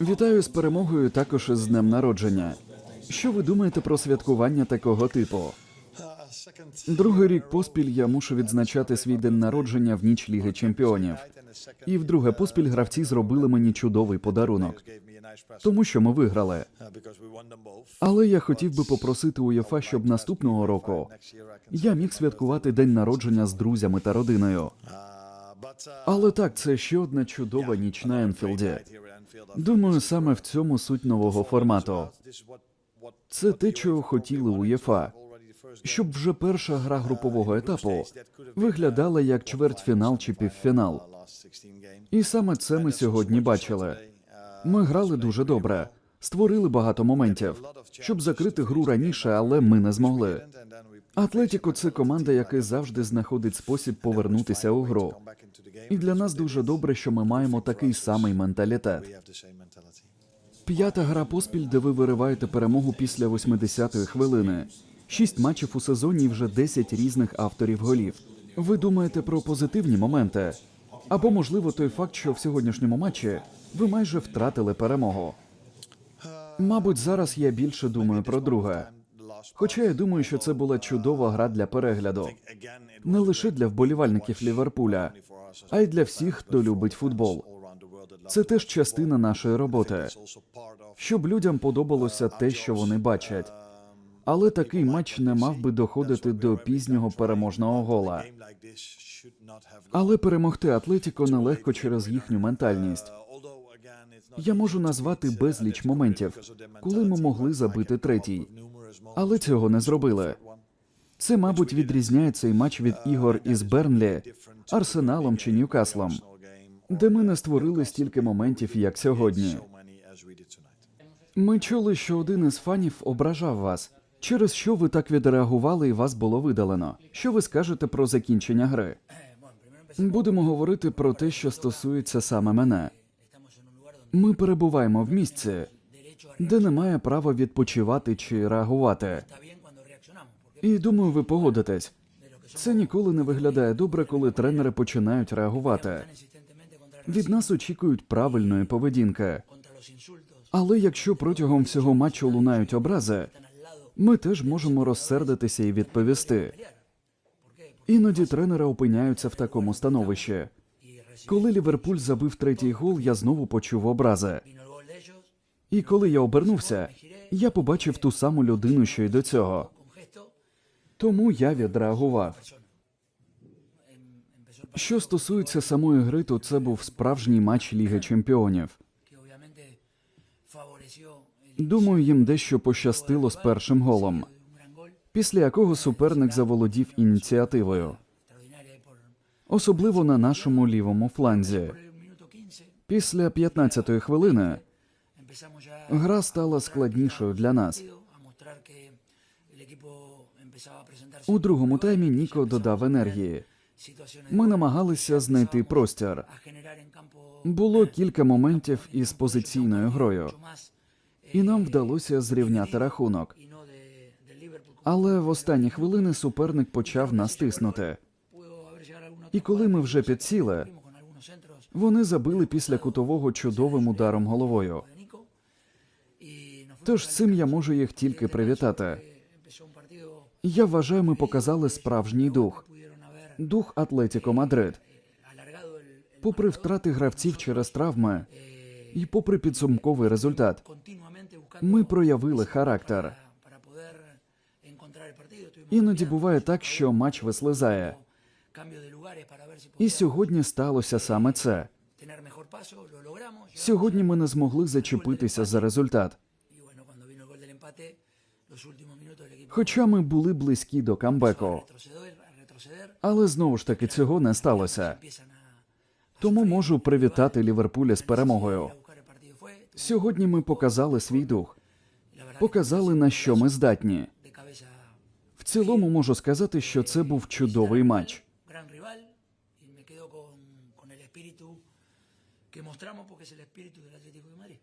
Вітаю з перемогою також із днем народження. Що ви думаєте про святкування такого типу? Другий рік поспіль я мушу відзначати свій день народження в ніч Ліги Чемпіонів. І вдруге поспіль гравці зробили мені чудовий подарунок, тому що ми виграли. Але я хотів би попросити УЄФА, щоб наступного року я міг святкувати день народження з друзями та родиною. Але так, це ще одна чудова ніч на Енфілді. Думаю, саме в цьому суть нового формату. Це те, чого хотіли УЄФА. Щоб вже перша гра групового етапу виглядала як чвертьфінал чи півфінал. І саме це ми сьогодні бачили. Ми грали дуже добре, створили багато моментів, щоб закрити гру раніше, але ми не змогли. Атлетіко це команда, яка завжди знаходить спосіб повернутися у гру. І для нас дуже добре, що ми маємо такий самий менталітет. П'ята гра поспіль, де ви вириваєте перемогу після 80-ї хвилини. Шість матчів у сезоні і вже 10 різних авторів голів. Ви думаєте про позитивні моменти? Або, можливо, той факт, що в сьогоднішньому матчі ви майже втратили перемогу. Мабуть, зараз я більше думаю про друге. Хоча я думаю, що це була чудова гра для перегляду. Не лише для вболівальників Ліверпуля, а й для всіх, хто любить футбол. Це теж частина нашої роботи, щоб людям подобалося те, що вони бачать. Але такий матч не мав би доходити до пізнього переможного гола. Але перемогти Атлетіко нелегко через їхню ментальність. Я можу назвати безліч моментів, коли ми могли забити третій, але цього не зробили. Це, мабуть, відрізняє цей матч від ігор із Бернлі, Арсеналом чи Ньюкаслом, де ми не створили стільки моментів, як сьогодні. Ми чули, що один із фанів ображав вас. Через що ви так відреагували і вас було видалено? Що ви скажете про закінчення гри? Будемо говорити про те, що стосується саме мене. Ми перебуваємо в місці, де немає права відпочивати чи реагувати. І думаю, ви погодитесь. Це ніколи не виглядає добре, коли тренери починають реагувати. Від нас очікують правильної поведінки. Але якщо протягом всього матчу лунають образи, ми теж можемо розсердитися і відповісти. Іноді тренери опиняються в такому становищі. Коли Ліверпуль забив третій гол, я знову почув образи. І коли я обернувся, я побачив ту саму людину, що й до цього. Тому я відреагував. Що стосується самої гри, то це був справжній матч Ліги Чемпіонів. Думаю, їм дещо пощастило з першим голом, після якого суперник заволодів ініціативою, особливо на нашому лівому фланзі. Після 15-ї хвилини гра стала складнішою для нас. У другому таймі Ніко додав енергії. Ми намагалися знайти простір. Було кілька моментів із позиційною грою, і нам вдалося зрівняти рахунок. Але в останні хвилини суперник почав нас тиснути. І коли ми вже підсіли, вони забили після кутового чудовим ударом головою. Тож цим я можу їх тільки привітати. Я вважаю, ми показали справжній дух, дух Атлетіко Мадрид. Попри втрати гравців через травми і попри підсумковий результат, ми проявили характер. Іноді буває так, що матч вислизає. І сьогодні сталося саме це. Сьогодні ми не змогли зачепитися за результат. Хоча ми були близькі до камбеку, але знову ж таки цього не сталося. Тому можу привітати Ліверпуля з перемогою. Сьогодні ми показали свій дух, показали на що ми здатні. В цілому можу сказати, що це був чудовий матч. que mostramos porque es el espíritu del Atlético de Madrid.